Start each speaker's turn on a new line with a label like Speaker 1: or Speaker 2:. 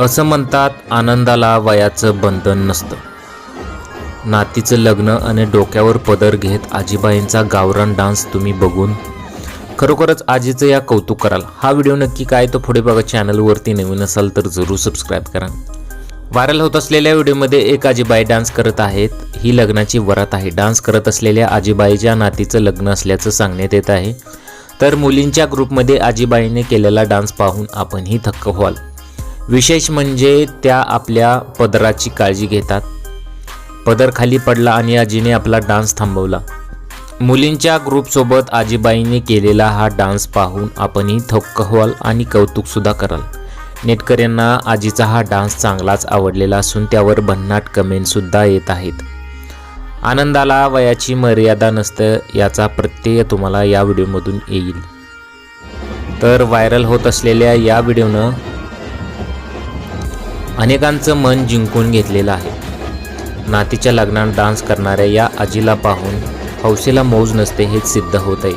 Speaker 1: असं म्हणतात आनंदाला वयाचं बंधन नसतं. नातीचं लग्न आणि डोक्यावर पदर घेत आजीबाईंचा गावरान डान्स तुम्ही बघून खरोखरच आजीचं या कौतुक कराल. हा व्हिडिओ नक्की काय तो पुढे बघा. चॅनलवरती नवीन असाल तर जरूर सबस्क्राईब करा. व्हायरल होत असलेल्या व्हिडिओमध्ये एक आजीबाई डान्स करत आहेत. ही लग्नाची वरात आहे. डान्स करत असलेल्या आजीबाईच्या नातीचं लग्न असल्याचं सांगण्यात येत आहे. तर मुलींच्या ग्रुपमध्ये आजीबाईने केलेला डान्स पाहून आपणही थक्क व्हाल. विशेष म्हणजे त्या आपल्या पदराची काळजी घेतात. पदर खाली पडला आणि आजीने आपला डान्स थांबवला. मुलींच्या ग्रुपसोबत आजीबाईंनी केलेला हा डान्स पाहून आपणही थक्क व्हाल आणि कौतुकसुद्धा कराल. नेटकऱ्यांना आजीचा हा डान्स चांगलाच आवडलेला असून त्यावर भन्नाट कमेंटसुद्धा येत आहेत. आनंदाला वयाची मर्यादा नसतं याचा प्रत्यय तुम्हाला या व्हिडिओमधून येईल. तर व्हायरल होत असलेल्या या व्हिडिओनं अनेकांचं मन जिंकून घेतलेलं आहे. नातीच्या लग्नात डान्स करणाऱ्या या आजीला पाहून हौसेला मौज नसते हेच सिद्ध होत आहे